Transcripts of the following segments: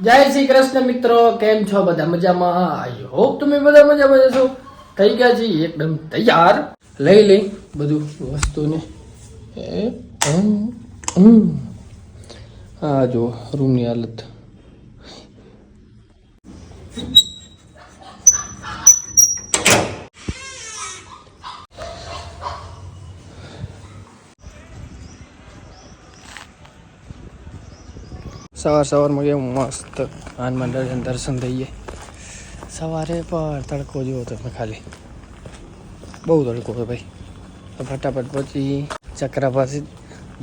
જય શ્રી કૃષ્ણ મિત્રો, કેમ છો બધા મજામાં? આઈ હોપ તમે બધા મજામાં જશો થઈ ગયા છે એકદમ તૈયાર. લઈ લઈ બધું વસ્તુને. આ જો, રૂમની હાલત સવાર સવારમાં કેવું મસ્ત હનુમાન દર્શન દર્શન થઈએ. સવારે પણ તડકો જુઓ તમે ખાલી. બહુ તડકો છે ભાઈ. તો ફટાફટ પછી ચક્રા પાસે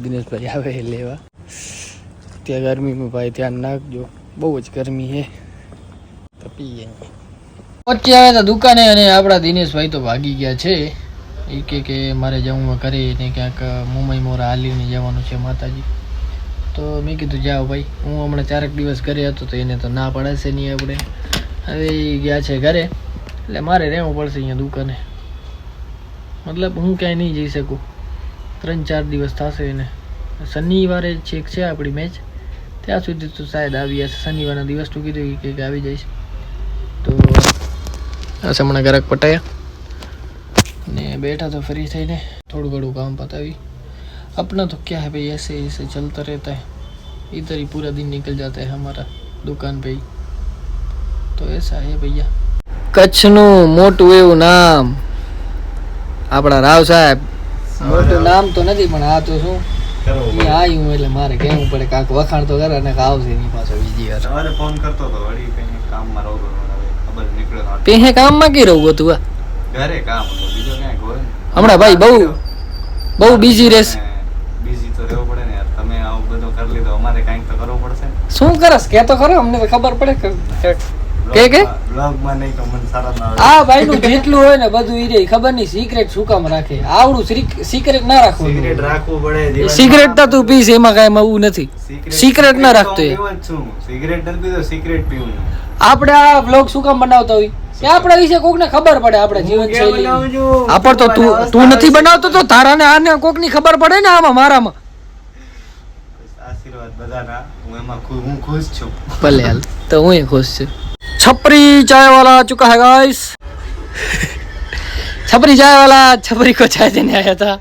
દિનેશભાઈ આવે લેવા. ત્યાં ગરમીમાં ભાઈ ધ્યાન નાખજો બહુ જ ગરમી છે તો પીએ. પહોંચી આવે તો દુકાને અને આપણા દિનેશભાઈ તો ભાગી ગયા છે. એ કે મારે જવું કરે ને ક્યાંક મુંબઈ મોરા હાલીને જવાનું છે માતાજી. તો મેં કીધું, જાઓ ભાઈ, હું હમણાં ચારેક દિવસ ઘરે હતો તો એને તો ના પડાશે નહીં આપણે. હવે ગયા છે ઘરે, એટલે મારે રહેવું પડશે અહીંયા દુકાને. મતલબ હું ક્યાંય નહીં જઈ શકું. ત્રણ ચાર દિવસ થશે એને. શનિવારે છેક છે આપણી મેચ ત્યાં સુધી તો શાયદ આવી જશે શનિવારના દિવસ તું કીધું કે કે આવી જઈશ તો હશે હમણાં ગ્રાહક પટાયા. ને બેઠા તો ફ્રી થઈને થોડું ઘણું કામ પતાવી अपना तो क्या है भाई ऐसे ऐसे चलता रहता है इधर ही पूरा दिन निकल जाता है हमारा दुकान पे ही तो ऐसा है भैया કચ્છનું મોટું એવું નામ આપણા રાવ સાહેબ મોટું નામ તો નથી પણ આ તો શું એ આવ્યું એટલે મારે કહેવું પડે કાંક વખાણ તો કરે અને આવશે એની પાછો બીજી વાર સવારે ફોન કરતો હતો વળી કઈ કામમાં રહો ખબર નીકળ્યો ના. પેહે કામમાં કી રહું હતું આ ઘરે કામ હતો બીજો ક્યાંક હોય ને. હમણાં ભાઈ બહુ બહુ બિઝી રહેશે શું કરસ? કે તો ખરો અમને તો ખબર પડે કે કે કે. આ ભાઈ નું જેટલું હોય ને બધું ઈ રે ખબર નહીં સિક્રેટ શું કામ રાખે. આવડું સિક્રેટ ના રાખવું સિક્રેટ રાખવું પડે સિક્રેટ તો તું પીસ એમાં કાંઈ એવું નથી. સિગરેટ ના રાખતો એ. સિગરેટ નથી પીતો સિગરેટ પીવું આપણે આ બ્લોગ શું કામ બનાવતા હોય? કે આપણા વિશે કોકને ખબર પડે આપણે જીવન શૈલી? આપણ તો તું તું નથી બનાવતો તો તારા ને આને કોકની ખબર પડે ને આમાં મારામાં. આશીર્વાદ બધાના. એમાં ખુ- હું ખુશ છું ભલે હાલ તો હું એ ખુશ છું છપરી ચાય વાલા ચુકા है गाइस છપરી ચાય વાલા છપરી કો ચાય દેને આયા હતા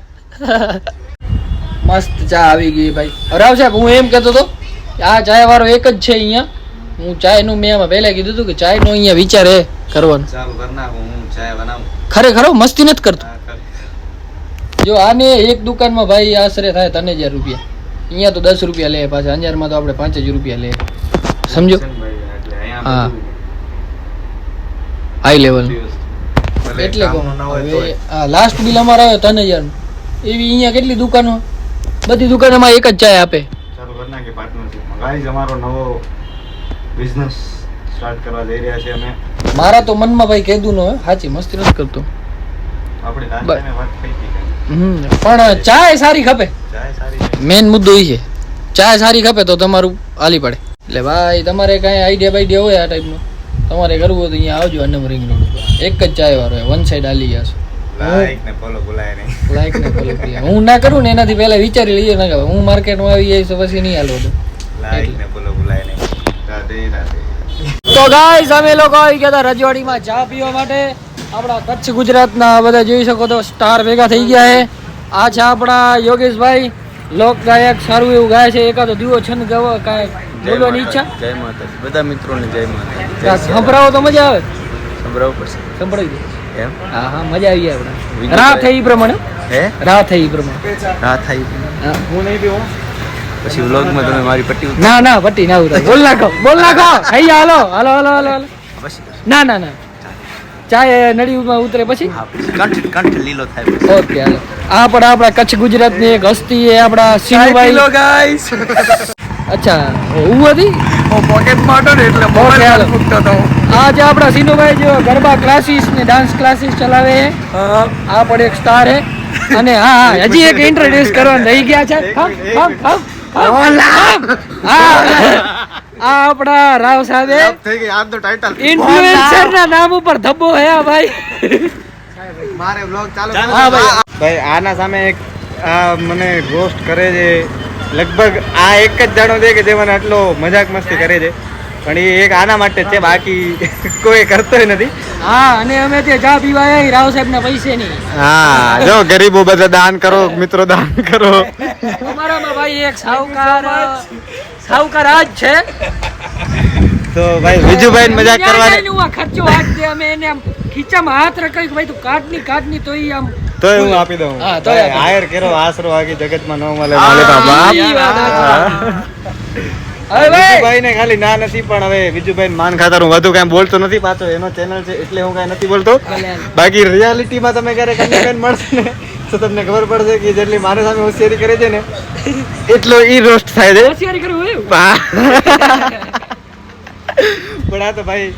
મસ્ત ચા આવી ગઈ ભાઈ રાવ સાહેબ હું એમ કહેતો હતો કે આ ચાય વાળો એક જ છે અહીંયા હું ચાય નું મેં આમાં પહેલા કીધું હતું કે ચાય નો અહીંયા વિચાર હે કરવાનો ચાલુ કરી નાખું હું ચાય બનાવું ખરેખર હો, મસ્તી નથી કરતો હા, કર. જો આને એક દુકાનમાં ભાઈ આશરે થાય ત્રણ હજાર રૂપિયા અહીંયા તો દસ રૂપિયા લે પાછા અંજારમાં તો આપણે પાંચ જ રૂપિયા લે. સમજો? હા. હાઈ લેવલ એટલે હવે લાસ્ટ બિલ અમારે આવ્યો ત્રણ હજાર એવી અહીંયા કેટલી દુકાનો? બધી દુકાનોમાં એક જ ચાય આપે. મારા તો મનમાં ભાઈ કીધું ન સાચી મસ્તી નથી કરતો. પણ ચાય સારી ખપે. ચાય સારી મેન મુદ્દો એ છે. ચાય સારી ખપે તો તમારું હાલી પડે. એટલે ભાઈ તમારે કાંઈ આઈડિયા બાઈડિયા હોય આ ટાઈપનો તમારે કરવું હોય તો અહીંયા આવજો અન્નમ રિંગ રોડ ઉપર. એક જ ચાય વાળો વન સાઈડ હાલી જશો. હું ના કરું ને એનાથી પહેલા વિચારી લઈએ ને હું માર્કેટમાં આવી જઈશ પછી નહીં હાલો તો. ગાઈસ અમે લોકો આવી ગયા હતા રજવાડીમાં ચા પીવા માટે. આપણા કચ્છ ગુજરાતના બધા જોઈ શકો તો સ્ટાર ભેગા થઈ ગયા છે. આ છે આપણા યોગેશભાઈ. લોક ગાયક સારું એવું ગાય છે એકાદો દીવો છંદ ગાવો કાંઈ બોલવાની ઈચ્છા? જય માતાજી. બધા મિત્રોને જય માતાજી. સંભળાવો તો મજા આવે. સંભળાવવું પડશે સંભળાવી દે. એમ? હા હા મજા આવી જાય આપણે. રાહ થઈ ઈ પ્રમાણે. હે? રાહ થઈ ઈ પ્રમાણે. રાહ થઈ હું. નહીં પીવું પછી વ્લોગમાં તમે મારી પટ્ટી ના ના પટ્ટી ના ઉતાર. બોલ નાખો બોલ નાખો હૈયા હાલો હાલો હાલો હાલો. હાલો ના ના ના. ચાય નળીમાં ઉતરે પછી? કંઠ કંઠ લીલો થાય ઓકે હાલો. આ પણ આપણા કચ્છ ગુજરાતની એક હસ્તી એ આપણા સિનુભાઈ ગાઈસ અચ્છા હું હતી? હું પોકેટમાં હતો ને એટલે Okay, હાલો. મૂકતો હતો આ જે આપણા સિનુભાઈ જો ગરબા ક્લાસીસ ને ડાન્સ ક્લાસીસ ચલાવે છે. આ પણ એક સ્ટાર છે. અને હા હા હજી એક ઇન્ટ્રોડ્યુસ કરવાનું. રહી ગયા છે. આ આપણા રાવ સાહેબ થઈ ગઈ આમ તો ટાઇટલ ઇન્ફ્લુએન્સર ના નામ ઉપર ધબ્બો હે આ ભાઈ. મારે બ્લોગ ચાલુ હા ભાઈ. ભાઈ આના સામે એક આ મને ગોસ્ટ કરે છે. લગભગ આ એક જ જાણો છે કે જે મને આટલો મજાક મસ્તી કરે છે. પણ એ એક આના માટે છે બાકી કોઈ કરતો નથી. હા અને અમે તે ચા પીવા આવ્યા રાવ સાહેબ ના પૈસે ની હા જો ગરીબો બધા દાન કરો મિત્રો દાન કરો. અમારામાં ભાઈ એક સાહુકાર સાહુકાર આજ છે? તો ભાઈ વિજુભાઈ મજા કરવાની હું આ ખર્ચો આજ દે અમે એને આમ ખીચામાં હાથ રખાય ભાઈ તું કાટની કાટની તો ઈ આમ તો હું આપી દઉં. હા, તો આયર કેરો આશરો આગે જગતમાં ન મળે મળે બાપ. વિજુભાઈ ને ખાલી ના નથી પણ હવે વિજુભાઈ માન ખાતર હું વધુ કઈ બોલતો નથી. પાછો એનો ચેનલ છે એટલે હું કઈ નથી બોલતો. બાકી રિયાલિટીમાં તમે ક્યારેક મળશે ને? તો તમને ખબર પડશે કે જેટલી મારે સામે હોશિયારી કરે છે ને એટલો ઈ રોસ્ટ થાય છે. હોશિયારી કરવું એવું? પણ આ તો ભાઈ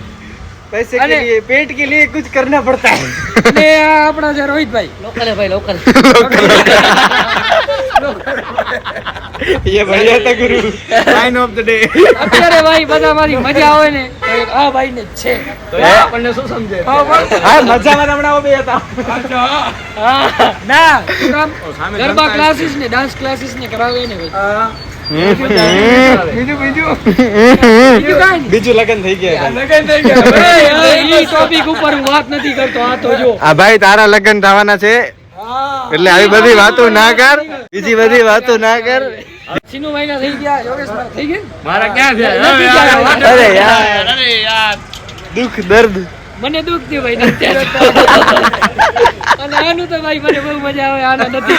પૈસે કે લીએ પેટ કે લીએ કુછ કરના પડતા. હે ને આપણા જે રોહિતભાઈ. લોકલ ભાઈ લોકલ લોકલ ये बढ़िया था गुरु लाइन ऑफ द डे અત્યારે ભાઈ બધા મારી મજા આવે ને તો એક આ ભાઈ ને જ છે આપણને શું સમજે હા, બસ. હા મજામાં હમણાં બે હતા હા, ના શું કામ? ગરબા ક્લાસીસ ને ડાન્સ ક્લાસીસ ને કરાવે ને ભાઈ બીજું બીજું બીજું કાંઈ નહીં. બીજું લગન થઈ ગયા એ, એ, ઈ ટોપિક ઉપર હું વાત નથી કરતો આ તો જો આ ભાઈ તારા લગન થવાના છે એટલે આવી બધી વાતો ના કર. બીજી બધી વાતો ના કર. સિનુભાઈ ના થઈ ગયા યોગેશભાઈ થઈ ગયા? મારા ક્યાં થયા અરે યાર. અરે યાર. દુઃખ દર્દ. મને દુઃખ થયું ભાઈ નથી અને આનું તો ભાઈ મને બહુ મજા આવે આના નથી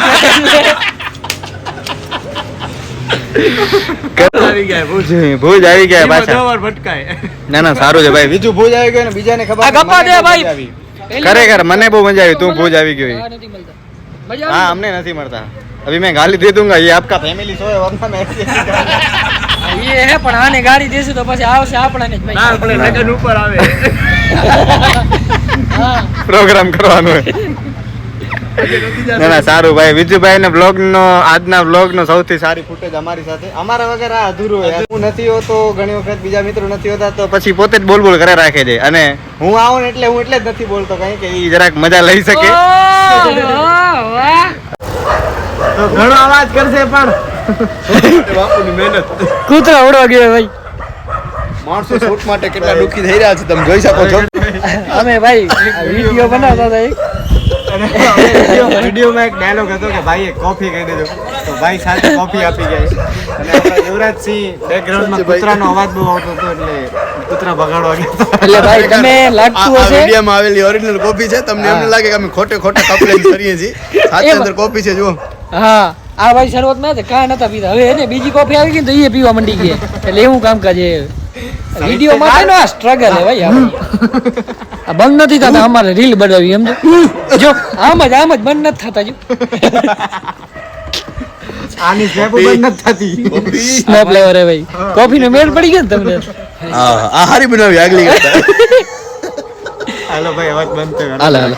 આવી ભૂજ. ભૂજ આવી ગયા પાછા. ભટકાય. ના ના સારું છે ભાઈ. બીજું ભૂજ આવી ગયું ને બીજાને ખબર આ ગપ્પા દે ભાઈ. મજા આવી. ખરેખર મને બહુ મજા આવી તું ભૂજ આવી ગયો હા, નથી મળતા. મજા हाँ આવે? हमने नहीं मरता अभी मैं गाली दे दूंगा ये आपका फैमिली शो है वरना मैं ऐसे ही गाली- એ હે પણ આને ગાડી દેશું તો પછી આવશે આપણાને જ ભાઈ આપણે લગન ઉપર આવે હા પ્રોગ્રામ કરવાનો હોય ના ના સારું ભાઈ. વિજુભાઈ ને બ્લોગ નો આજના બ્લોગ નો સૌથી સારી ફૂટેજ અમારી સાથે. અમારા વગર આ અધૂરું હોય. હું નથી હોતો ઘણી વખત બીજા મિત્રો નથી હોતા તો પછી પોતે જ બોલ બોલ કરે રાખે છે. અને હું આવું ને એટલે હું એટલે જ નથી બોલતો કઈ કે એ જરાક મજા લઈ શકે. તો ઘણો અવાજ કરશે પણ. બાપુની મહેનત. કૂતરા ઉડવા ગયો ભાઈ. માણસો શૂટ માટે કેટલા દુઃખી થઈ રહ્યા છે તમે જોઈ શકો છો. અમે ભાઈ વીડિયો બનાવતા હતા એક. વિડીયોમાં એક ડાયલોગ હતો કે ભાઈ એક કોફી કહી દીધું. તો ભાઈ સાથે કોફી આપી ગયા અને આપણા યુવરાજસિંહ બેકગ્રાઉન્ડમાં કૂતરાનો અવાજ બહુ આવતો હતો એટલે કૂતરા ભગાડવા ગયા એટલે ભાઈ તમે લાગતું આ હશે? વિડીયોમાં આવેલી ઓરિજિનલ કોફી છે. તમને એમ લાગે કે અમે ખોટે ખોટે કપડે કરીએ છીએ. સાથે અંદર કોફી છે જુઓ. હા આ ભાઈ શરૂઆતમાં હતા કાંઈ નતા પીતા હવે એને બીજી કોફી આવી ગઈ તો એ પીવા મંડી ગયા. એટલે એવું કામકાજ છે. વીડિયો માટેનો આ સ્ટ્રગલ હે ભાઈ આ બંધ નથી થતા અમારે રીલ બનાવી એમ જો આમ જ આમ જ બંધ નથી થતા જો. આની સ્નેપ બંધ નથી થતી. સ્નેપ લેવર હે ભાઈ. કોફી નો મેળ પડી ગયો ને તમને? આ હારી બનાવી આગલી કરતા. હાલો ભાઈ અવાજ બંધ થયો. હાલો હાલો.